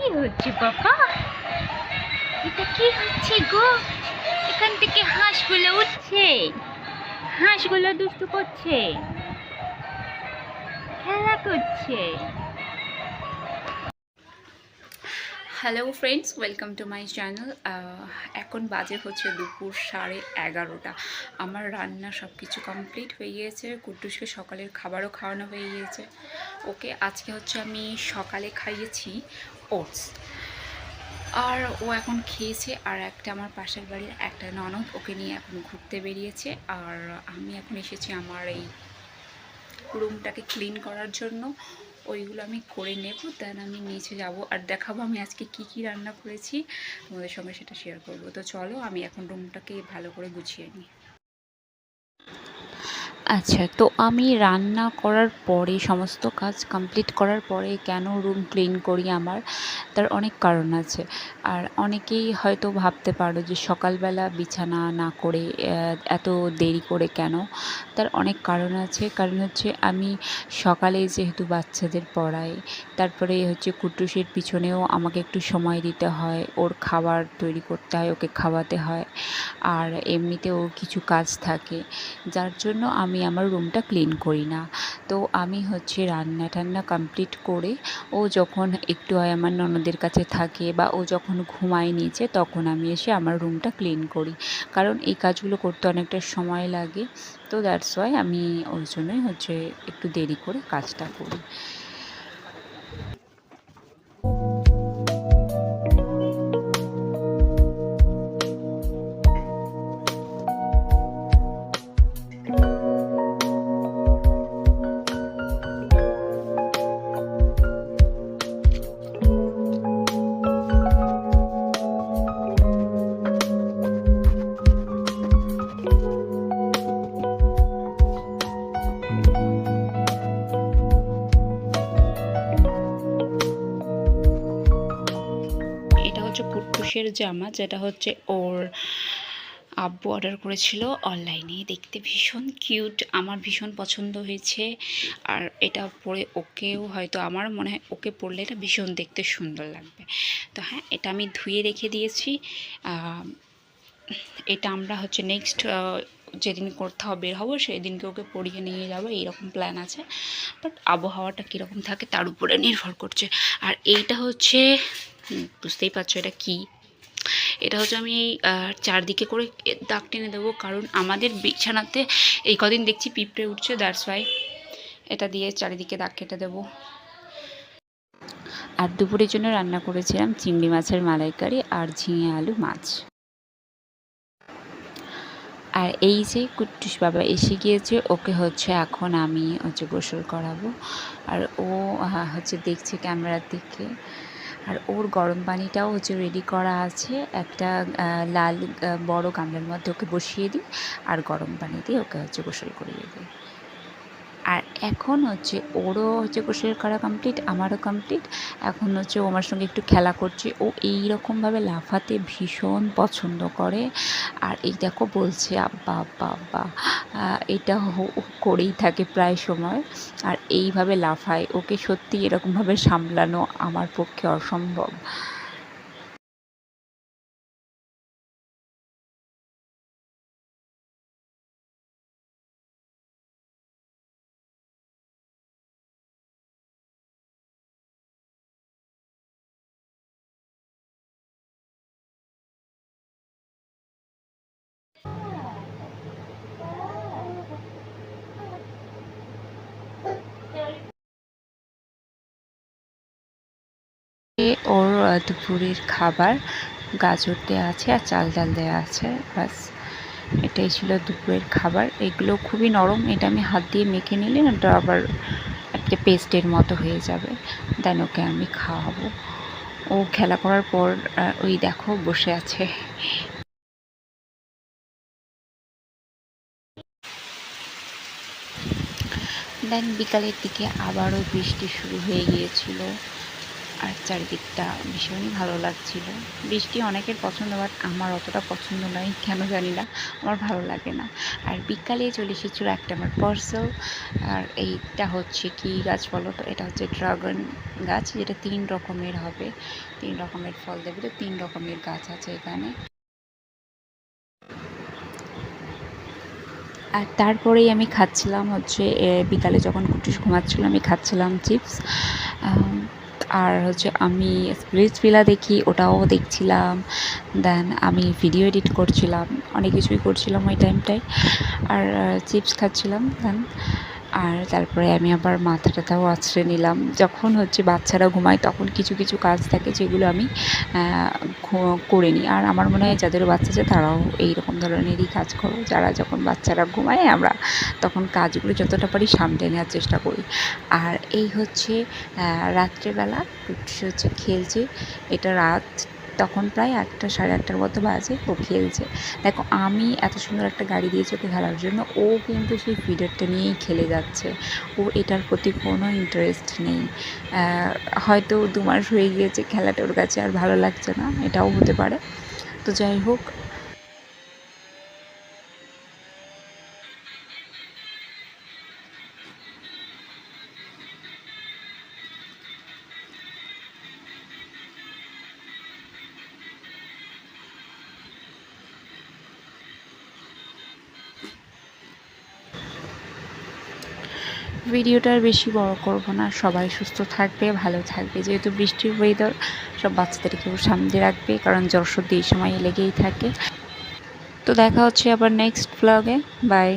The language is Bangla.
কি হচ্ছে বাবা? এটা কি হচ্ছে গো? এখান থেকে হাঁসগুলো উঠছে। হাঁসগুলো দুষ্টু করছে। খেলা করছে। Hello friends welcome to my channel এখন বাজে হচ্ছে দুপুর সাড়ে এগারোটা। আমার রান্না সব কিছু কমপ্লিট হয়ে গিয়েছে। কুট্টুসকে সকালের খাবারও খাওয়ানো হয়ে গিয়েছে। ওকে, আজকে হচ্ছে আমি সকালে খাইয়েছি ওটস। আর ও এখন খেয়েছে, আর একটা আমার পাশের বাড়ির একটা ননদ ওকে নিয়ে এখন ঘুরতে বেরিয়েছে। আর আমি এখন এসেছি আমার এই রুমটাকে ক্লিন করার জন্য। ওইগুলো আমি করে নেব দেন আমি নিচে যাব আর দেখাবো আমি আজকে কি কি রান্না করেছি, তোমাদের সঙ্গে সেটা শেয়ার করব। তো চলো আমি এখন রুমটাকে ভালো করে গুছিয়ে নিই। আচ্ছা তো আমি রান্না করার পরে, সমস্ত কাজ কমপ্লিট করার পরে কেন রুম ক্লিন করি আমার? তার অনেক কারণ আছে। আর অনেকেই হয়তো ভাবতে পারো যে সকালবেলা বিছানা না করে এত দেরি করে কেন? তার অনেক কারণ আছে। কারণ হচ্ছে আমি সকালে যেহেতু বাচ্চাদের পড়াই, তারপরে হচ্ছে কুটুসের পিছনেও আমাকে একটু সময় দিতে হয়, ওর খাবার তৈরি করতে হয়, ওকে খাওয়াতে হয়। আর এমনিতেও কিছু কাজ থাকে। যার জন্য আমি আমার রুমটা ক্লিন করি না। তো আমি হচ্ছে রান্না টান্না কমপ্লিট করে ও যখন একটু হয় আমার ননদের কাছে থাকে বা ও যখন ঘুমায় নিচে তখন আমি এসে আমার রুমটা ক্লিন করি। কারণ এই কাজগুলো করতে অনেকটা সময় লাগে। তো দ্যাটস ওয়াই আমি ওই জন্যই হচ্ছে একটু দেরি করে কাজটা করি। হচ্ছে কুট্টুসের জামা, যেটা হচ্ছে ওর আব্বু অর্ডার করেছিল অনলাইনে দেখতে ভীষণ কিউট আমার ভীষণ পছন্দ হয়েছে। আর এটা পরে ওকেও হয়তো আমার মনে হয় ওকে পরলে এটা ভীষণ দেখতে সুন্দর লাগবে। তো হ্যাঁ এটা আমি ধুয়ে রেখে দিয়েছি। এটা আমরা হচ্ছে নেক্সট যেদিন কোথাও বের হব সেই দিনকে ওকে পড়িয়ে নিয়ে যাব, এইরকম প্ল্যান আছে। বাট আবহাওয়াটা কীরকম থাকে তার উপরে নির্ভর করছে। আর এইটা হচ্ছে বুঝতেই পারছ এটা কি? এটা হচ্ছে আমি চারদিকে করে দাগ টেনে দেবো, কারণ আমাদের বিছানাতে এই কদিন দেখছি পিঁপড়ে উঠছে দ্যাটস ওয়াই এটা দিয়ে চারিদিকে দাগ কেটে দেবো। আর দুপুরের জন্য রান্না করেছিলাম চিংড়ি মাছের মালাইকারি আর ঝিঙে আলু মাছ। আর এই যে কুট্টুস বাবা এসে গিয়েছে, ওকে হচ্ছে এখন আমি হচ্ছে গোসল করাবো। আর ও হচ্ছে দেখছে ক্যামেরার দিকে। আর ওর গরম পানিটাও হচ্ছে রেডি করা আছে। একটা লাল বড় গামলার মধ্যে ওকে বসিয়ে দিই আর গরম পানি দিয়ে ওকে হচ্ছে গোসল করিয়ে দিই। এখন হচ্ছে ওরও হচ্ছে গোসল করা কমপ্লিট আমারও কমপ্লিট এখন হচ্ছে ও আমার সঙ্গে একটু খেলা করছে। ও এই রকমভাবে লাফাতে ভীষণ পছন্দ করে। আর এই দেখো বলছে, আব্বা আব্বা আব্বা। এটা করেই থাকে প্রায় সময়। আর এইভাবে লাফায়। ওকে সত্যি এরকমভাবে সামলানো আমার পক্ষে অসম্ভব। ওর দুপুরের খাবার, গাজর দেওয়া আছে আর চাল ডাল দেওয়া আছে, ব্যাস। এটাই ছিল দুপুরের খাবার। এগুলো খুবই নরম, এটা আমি হাত দিয়ে মেখে নিলে ওটা আবার একটা পেস্টের মতো হয়ে যাবে। দেন ওকে আমি খাওয়াবো। ও খেলা করার পর ওই দেখো বসে আছে। দেন বিকালের দিকে আবারও বৃষ্টি শুরু হয়ে গিয়েছিল। আর চারিদিকটা ভীষণই ভালো লাগছিল। বৃষ্টি অনেকের পছন্দ বাট আমার অতটা পছন্দ নয় কেন জানি না। আমার ভালো লাগে না। আর বিকালে চলে এসেছিল একটা আমার পার্সেল আর এইটা হচ্ছে কি গাছ বলো তো? এটা হচ্ছে ড্রাগন গাছ, যেটা তিন রকমের হবে। তিন রকমের ফল দেবে তো, তিন রকমের গাছ আছে এখানে। আর তারপরেই আমি খাচ্ছিলাম হচ্ছে বিকালে যখন কুটুস ঘুমাচ্ছিল, আমি খাচ্ছিলাম চিপস। আর হচ্ছে আমি স্প্লিটস ভিলা দেখি, ওটাও দেখছিলাম। দেন আমি ভিডিও এডিট করছিলাম, অনেক কিছুই করছিলাম ওই টাইমটায় আর চিপস খাচ্ছিলাম দেন আর তারপরে আমি আবার মাথা টাথাও আছড়ে নিলাম। যখন হচ্ছে বাচ্চারা ঘুমায়, তখন কিছু কিছু কাজ থাকে যেগুলো আমি করে নিই আর আমার মনে হয় যাদের বাচ্চা আছে, তারাও এই রকম ধরনেরই কাজ করো। যারা যখন বাচ্চারা ঘুমায়, আমরা তখন কাজগুলো যতটা পারি সামলে নেওয়ার চেষ্টা করি। আর এই হচ্ছে রাত্রেবেলা হচ্ছে খেলছে। এটা রাত তখন প্রায় আটটা, সাড়ে আটটার মতো বাজে, ও খেলছে। দেখো, আমি এত সুন্দর একটা গাড়ি দিয়েছি ওকে খেলার জন্য ও কিন্তু সেই ফিডারটা নিয়েই খেলে যাচ্ছে। ও এটার প্রতি কোনো ইন্টারেস্ট নেই। হয়তো দু মাস হয়ে গিয়েছে, খেলাটা ওর কাছে আর ভালো লাগছে না, এটাও হতে পারে। তো যাই হোক ভিডিওটা বেশি বড় করব না। সবাই সুস্থ থাকবে, ভালো থাকবে। যেহেতু বৃষ্টির ওয়েদার সব বাচ্চাদেরকেও সামনে রাখবে, কারণ জ্বর সর্দি এই সময় লেগেই থাকে। তো দেখা হচ্ছে আবার নেক্সট ব্লগে বাই